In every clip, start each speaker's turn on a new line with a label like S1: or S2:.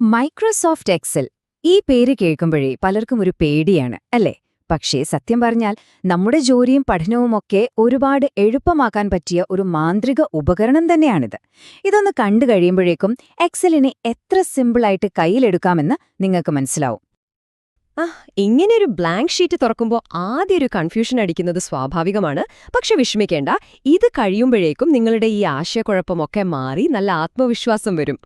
S1: Microsoft Excel. ഈ പേര് കേൾക്കുമ്പോഴേ പലർക്കും ഒരു പേടിയാണ് അല്ലേ? പക്ഷേ സത്യം പറഞ്ഞാൽ നമ്മുടെ ജോലിയും പഠനവുമൊക്കെ ഒരുപാട് എളുപ്പമാക്കാൻ പറ്റിയ ഒരു മാന്ത്രിക ഉപകരണം തന്നെയാണിത്. ഇതൊന്ന് കണ്ടു കഴിയുമ്പോഴേക്കും എക്സലിനെ എത്ര സിമ്പിളായിട്ട് കയ്യിലെടുക്കാമെന്ന് നിങ്ങൾക്ക് മനസ്സിലാവും.
S2: ആ ഇങ്ങനെയൊരു ബ്ലാങ്ക് ഷീറ്റ് തുറക്കുമ്പോൾ ആദ്യം ഒരു കൺഫ്യൂഷൻ അടിക്കുന്നത് സ്വാഭാവികമാണ്. പക്ഷെ വിഷമിക്കേണ്ട ഇത് കഴിയുമ്പോഴേക്കും നിങ്ങളുടെ ഈ ആശയക്കുഴപ്പമൊക്കെ മാറി നല്ല ആത്മവിശ്വാസം വരും.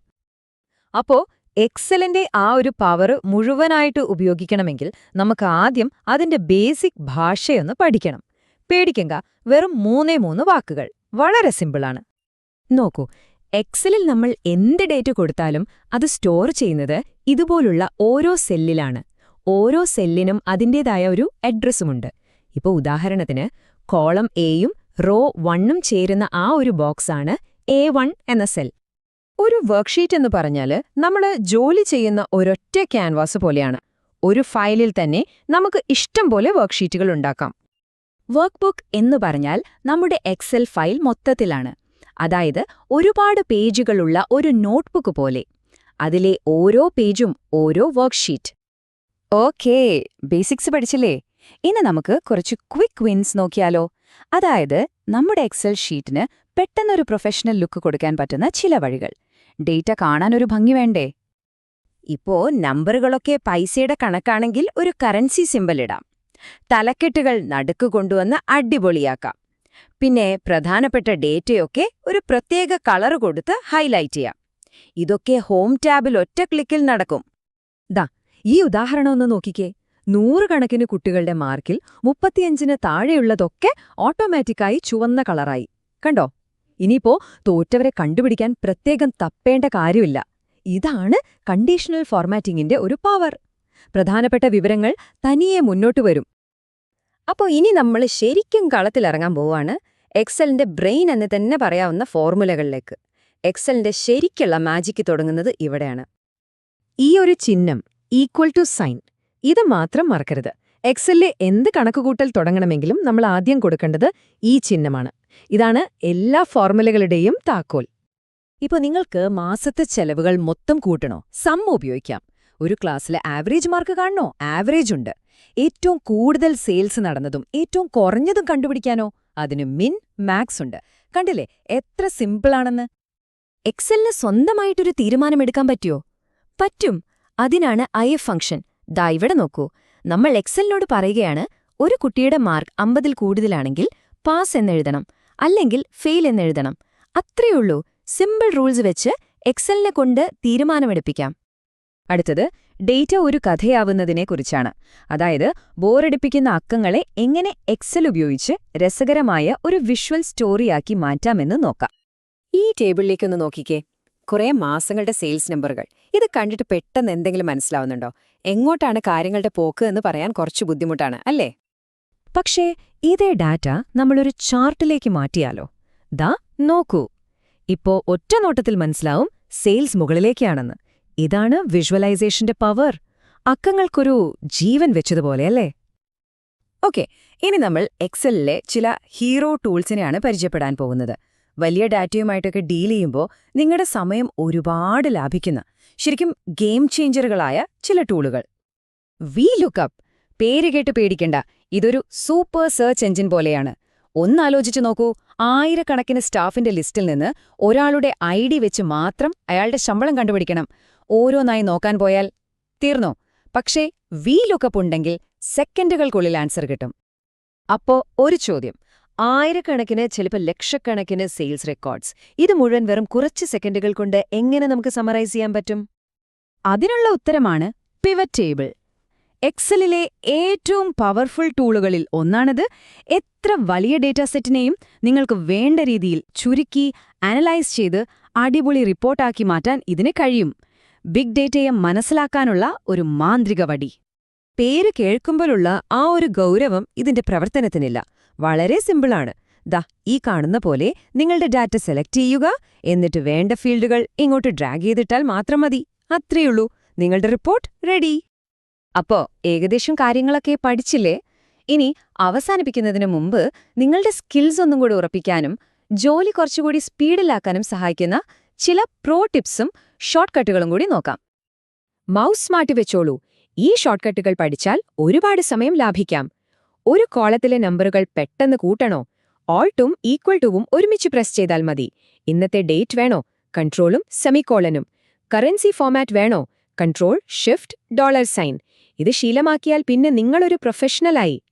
S3: അപ്പോ എക്സലിന്റെ ആ ഒരു പവർ മുഴുവനായിട്ട് ഉപയോഗിക്കണമെങ്കിൽ നമുക്ക് ആദ്യം അതിന്റെ ബേസിക് ഭാഷയൊന്ന് പഠിക്കണം. പേടിക്കങ്ക വെറും മൂന്നേ മൂന്ന് വാക്കുകൾ. വളരെ സിമ്പിളാണ്
S2: നോക്കൂ എക്സലിൽ നമ്മൾ എന്ത് ഡേറ്റ് കൊടുത്താലും അത് സ്റ്റോർ ചെയ്യുന്നത് ഇതുപോലുള്ള ഓരോ സെല്ലിലാണ് ഓരോ സെല്ലിനും അതിന്റേതായ ഒരു അഡ്രസ്സുമുണ്ട് ഇപ്പോൾ ഉദാഹരണത്തിന് കോളം എയും റോ വണ്ണും ചേരുന്ന ആ ഒരു ബോക്സാണ് എ എന്ന സെൽ
S3: ഒരു വർക്ക്ഷീറ്റ് എന്ന് പറഞ്ഞാൽ നമ്മൾ ജോലി ചെയ്യുന്ന ഒരൊറ്റ ക്യാൻവാസ് പോലെയാണ്. ഒരു ഫയലിൽ തന്നെ നമുക്ക് ഇഷ്ടം പോലെ വർക്ക്ഷീറ്റുകൾ ഉണ്ടാക്കാം.
S1: വർക്ക് ബുക്ക് എന്ന് പറഞ്ഞാൽ നമ്മുടെ എക്സൽ ഫയൽ മൊത്തത്തിലാണ്. അതായത് ഒരുപാട് പേജുകളുള്ള ഒരു നോട്ട്ബുക്ക് പോലെ. അതിലെ ഓരോ പേജും ഓരോ വർക്ക്ഷീറ്റ് ഓക്കേ ബേസിക്സ് പഠിച്ചില്ലേ? ഇനി നമുക്ക് കുറച്ച് ക്വിക്ക് വിൻസ് നോക്കിയാലോ. അതായത് നമ്മുടെ എക്സൽ ഷീറ്റിന് പെട്ടെന്നൊരു പ്രൊഫഷണൽ ലുക്ക് കൊടുക്കാൻ പറ്റുന്ന ചില വഴികൾ. ഡേറ്റ കാണാൻ ഒരു ഭംഗി വേണ്ടേ? ഇപ്പോ നമ്പറുകളൊക്കെ പൈസയുടെ കണക്കാണെങ്കിൽ ഒരു കറൻസി സിമ്പൽ ഇടാം. തലക്കെട്ടുകൾ നടുക്ക് കൊണ്ടുവന്ന് അടിപൊളിയാക്കാം. പിന്നെ പ്രധാനപ്പെട്ട ഡേറ്റയൊക്കെ ഒരു പ്രത്യേക കളർ കൊടുത്ത് ഹൈലൈറ്റ് ചെയ്യാം. ഇതൊക്കെ ഹോം ടാബിൽ ഒറ്റ ക്ലിക്കിൽ നടക്കും.
S3: ദാ ഈ ഉദാഹരണം ഒന്ന് നോക്കിക്കേ. നൂറുകണക്കിന് കുട്ടികളുടെ മാർക്കിൽ മുപ്പത്തിയഞ്ചിന് താഴെയുള്ളതൊക്കെ ഓട്ടോമാറ്റിക്കായി ചുവന്ന കളറായി. കണ്ടോ? ഇനിയിപ്പോ തോറ്റവരെ കണ്ടുപിടിക്കാൻ പ്രത്യേകം തപ്പേണ്ട കാര്യമില്ല. ഇതാണ് കണ്ടീഷണൽ ഫോർമാറ്റിംഗിന്റെ ഒരു പവർ പ്രധാനപ്പെട്ട വിവരങ്ങൾ തനിയെ മുന്നോട്ട് വരും.
S2: അപ്പോൾ ഇനി നമ്മൾ ശരിക്കും കളത്തിലിറങ്ങാൻ പോവാണ് എക്സലിന്റെ ബ്രെയിൻ എന്ന് തന്നെ പറയാവുന്ന ഫോർമുലകളിലേക്ക്. എക്സലിന്റെ ശരിക്കുള്ള മാജിക്ക് തുടങ്ങുന്നത് ഇവിടെയാണ്.
S3: ഈ ഒരു ചിഹ്നം ഈക്വൽ ടു സൈൻ ഇത് മാത്രം മറക്കരുത്. എക്സലിലെ എന്ത് കണക്കുകൂട്ടൽ തുടങ്ങണമെങ്കിലും നമ്മൾ ആദ്യം കൊടുക്കേണ്ടത് ഈ ചിഹ്നമാണ്. ഇതാണ് എല്ലാ ഫോർമുലകളുടെയും താക്കോൽ.
S1: ഇപ്പൊ നിങ്ങൾക്ക് മാസത്തെ ചെലവുകൾ മൊത്തം കൂട്ടണോ? സം ഉപയോഗിക്കാം. ഒരു ക്ലാസ്സിലെ ആവറേജ് മാർക്ക് കാണണോ? ആവറേജ് ഉണ്ട്. ഏറ്റവും കൂടുതൽ സെയിൽസ് നടന്നതും ഏറ്റവും കുറഞ്ഞതും കണ്ടുപിടിക്കാനോ? അതിന് മിൻ മാക്സ് ഉണ്ട്. കണ്ടില്ലേ? എത്ര സിമ്പിളാണെന്ന് എക്സലിന് സ്വന്തമായിട്ടൊരു തീരുമാനമെടുക്കാൻ പറ്റുമോ പറ്റും. അതിനാണ് ഐ എഫ് ഫംഗ്ഷൻ ദാ ഇവിടെ നോക്കൂ. നമ്മൾ എക്സലിനോട് പറയുകയാണ് ഒരു കുട്ടിയുടെ മാർക്ക് അമ്പതിൽ കൂടുതലാണെങ്കിൽ പാസ് എന്നെഴുതണം അല്ലെങ്കിൽ ഫെയിൽ എന്നെഴുതണം അത്രയുള്ളൂ സിമ്പിൾ റൂൾസ് വെച്ച് എക്സലിനെ കൊണ്ട് തീരുമാനമെടുപ്പിക്കാം. അടുത്തത് ഡേറ്റ ഒരു കഥയാവുന്നതിനെക്കുറിച്ചാണ് അതായത് ബോറടിപ്പിക്കുന്ന അക്കങ്ങളെ എങ്ങനെ എക്സൽ ഉപയോഗിച്ച് രസകരമായ ഒരു വിഷ്വൽ സ്റ്റോറിയാക്കി മാറ്റാമെന്ന് നോക്കാം.
S2: ഈ ടേബിളിലേക്കൊന്ന് നോക്കിക്കേ. കുറേ മാസങ്ങളുടെ സെയിൽസ് നമ്പറുകൾ ഇത് കണ്ടിട്ട് പെട്ടെന്ന് എന്തെങ്കിലും മനസ്സിലാവുന്നുണ്ടോ? എങ്ങോട്ടാണ് കാര്യങ്ങളുടെ പോക്ക് എന്ന് പറയാൻ കുറച്ച് ബുദ്ധിമുട്ടാണ് അല്ലേ?
S3: പക്ഷേ ഇതേ ഡാറ്റ നമ്മളൊരു ചാർട്ടിലേക്ക് മാറ്റിയാലോ? ദാ നോക്കൂ. ഇപ്പോ ഒറ്റനോട്ടത്തിൽ മനസ്സിലാവും സെയിൽസ് മുകളിലേക്കാണെന്ന്. ഇതാണ് വിഷ്വലൈസേഷന്റെ പവർ. അക്കങ്ങൾക്കൊരു ജീവൻ വെച്ചതുപോലെയല്ലേ
S1: ഓക്കെ ഇനി നമ്മൾ എക്സലിലെ ചില ഹീറോ ടൂൾസിനെയാണ് പരിചയപ്പെടാൻ പോകുന്നത്. വലിയ ഡാറ്റയുമായിട്ടൊക്കെ ഡീൽ ചെയ്യുമ്പോൾ നിങ്ങളുടെ സമയം ഒരുപാട് ലാഭിക്കുന്ന ശരിക്കും ഗെയിം ചേഞ്ചറുകളായ ചില ടൂളുകൾ. വി ലുക്കപ്പ് പേര് കേട്ട് പേടിക്കണ്ട. ഇതൊരു സൂപ്പർ സെർച്ച് എഞ്ചിൻ പോലെയാണ്. ഒന്നാലോചിച്ചു നോക്കൂ ആയിരക്കണക്കിന് സ്റ്റാഫിന്റെ ലിസ്റ്റിൽ നിന്ന് ഒരാളുടെ ഐ ഡി വെച്ച് മാത്രം അയാളുടെ ശമ്പളം കണ്ടുപിടിക്കണം. ഓരോന്നായി നോക്കാൻ പോയാൽ തീർന്നോ? പക്ഷേ വി ലുക്കപ്പ് ഉണ്ടെങ്കിൽ സെക്കൻഡുകൾക്കുള്ളിൽ ആൻസർ കിട്ടും. അപ്പോ ഒരു ചോദ്യം. ആയിരക്കണക്കിന് ചിലപ്പോൾ ലക്ഷക്കണക്കിന് സെയിൽസ് റെക്കോർഡ്സ്. ഇത് മുഴുവൻ വെറും കുറച്ച് സെക്കൻഡുകൾ കൊണ്ട് എങ്ങനെ നമുക്ക് സമറൈസ് ചെയ്യാൻ പറ്റും? അതിനുള്ള ഉത്തരമാണ് പിവറ്റ് ടേബിൾ. എക്സലിലെ ഏറ്റവും പവർഫുൾ ടൂളുകളിൽ ഒന്നാണിത്. എത്ര വലിയ ഡേറ്റാ സെറ്റിനെയും നിങ്ങൾക്ക് വേണ്ട രീതിയിൽ ചുരുക്കി അനലൈസ് ചെയ്ത് അടിപൊളി റിപ്പോർട്ടാക്കി മാറ്റാൻ ഇതിന് കഴിയും. ബിഗ് ഡേറ്റയെ മനസ്സിലാക്കാനുള്ള ഒരു മാന്ത്രിക വടി. പേര് കേൾക്കുമ്പോഴുള്ള ആ ഒരു ഗൗരവം ഇതിന്റെ പ്രവർത്തനത്തിനില്ല. വളരെ സിമ്പിളാണ്. ദാ ഈ കാണുന്ന പോലെ നിങ്ങളുടെ ഡാറ്റ സെലക്ട് ചെയ്യുക. എന്നിട്ട് വേണ്ട ഫീൽഡുകൾ ഇങ്ങോട്ട് ഡ്രാഗ് ചെയ്തിട്ടാൽ മാത്രം മതി. അത്രയുള്ളൂ. നിങ്ങളുടെ റിപ്പോർട്ട് റെഡി. അപ്പോ ഏകദേശം കാര്യങ്ങളൊക്കെ പഠിച്ചില്ലേ? ഇനി അവസാനിപ്പിക്കുന്നതിന് മുമ്പ് നിങ്ങളുടെ സ്കിൽസ് ഒന്നും കൂടി ഉറപ്പിക്കാനും ജോലി കുറച്ചുകൂടി സ്പീഡിലാക്കാനും സഹായിക്കുന്ന ചില പ്രോ ടിപ്സും ഷോർട്ട് കട്ടുകളും കൂടി നോക്കാം.
S2: മൗസ് മാറ്റി വെച്ചോളൂ. ഈ ഷോർട്ട്കട്ടുകൾ പഠിച്ചാൽ ഒരുപാട് സമയം ലാഭിക്കാം. ഒരു കോളത്തിലെ നമ്പറുകൾ പെട്ടെന്ന് കൂട്ടണോ? ഓൾട്ടും ഈക്വൽ ടുവും ഒരുമിച്ച് പ്രസ് ചെയ്താൽ മതി. ഇന്നത്തെ ഡേറ്റ് വേണോ? കൺട്രോളും സെമിക്കോളനും കറൻസി ഫോമാറ്റ് വേണോ? കൺട്രോൾ ഷിഫ്റ്റ് ഡോളർ സൈൻ ഇത് ശീലമാക്കിയാൽ പിന്നെ നിങ്ങളൊരു പ്രൊഫഷണലായി.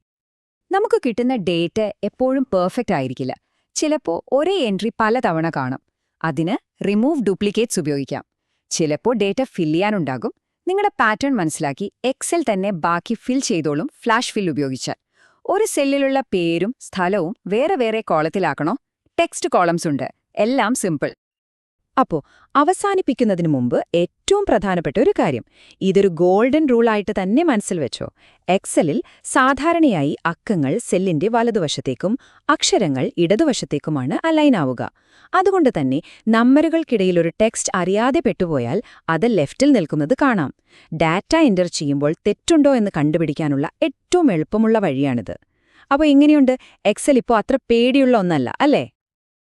S1: നമുക്ക് കിട്ടുന്ന ഡേറ്റ് എപ്പോഴും പെർഫെക്റ്റ് ആയിരിക്കില്ല. ചിലപ്പോൾ ഒരേ എൻട്രി പലതവണ കാണും. അതിന് റിമൂവ് ഡ്യൂപ്ലിക്കേറ്റ്സ് ഉപയോഗിക്കാം. ചിലപ്പോൾ ഡേറ്റ ഫിൽ ചെയ്യാനുണ്ടാകും. നിങ്ങളുടെ പാറ്റേൺ മനസ്സിലാക്കി എക്സൽ തന്നെ ബാക്കി ഫിൽ ചെയ്തോളും ഫ്ലാഷ് ഫിൽ ഉപയോഗിച്ചാൽ. ഒരു സെല്ലിലുള്ള പേരും സ്ഥലവും വേറെ വേറെ കോളത്തിലാക്കണോ? ടെക്സ്റ്റ് കോളംസ് ഉണ്ട്. എല്ലാം സിമ്പിൾ. അപ്പോ അവസാനിപ്പിക്കുന്നതിന് മുമ്പ് ഏറ്റവും പ്രധാനപ്പെട്ട ഒരു കാര്യം. ഇതൊരു ഗോൾഡൻ റൂളായിട്ട് തന്നെ മനസ്സിൽ വെച്ചോ. എക്സലിൽ സാധാരണയായി അക്കങ്ങൾ സെല്ലിന്റെ വലതുവശത്തേക്കും അക്ഷരങ്ങൾ ഇടതുവശത്തേക്കുമാണ് അലൈൻ ആവുക. അതുകൊണ്ട് തന്നെ നമ്പറുകൾക്കിടയിൽ ഒരു ടെക്സ്റ്റ് അറിയാതെ പെട്ടുപോയാൽ അത് ലെഫ്റ്റിൽ നിൽക്കുന്നത് കാണാം. ഡാറ്റ എന്റർ ചെയ്യുമ്പോൾ തെറ്റുണ്ടോ എന്ന് കണ്ടുപിടിക്കാനുള്ള ഏറ്റവും എളുപ്പമുള്ള വഴിയാണിത്. അപ്പോൾ എങ്ങനെയുണ്ട്? എക്സൽ ഇപ്പോൾ അത്ര പേടിയുള്ള ഒന്നല്ല അല്ലേ?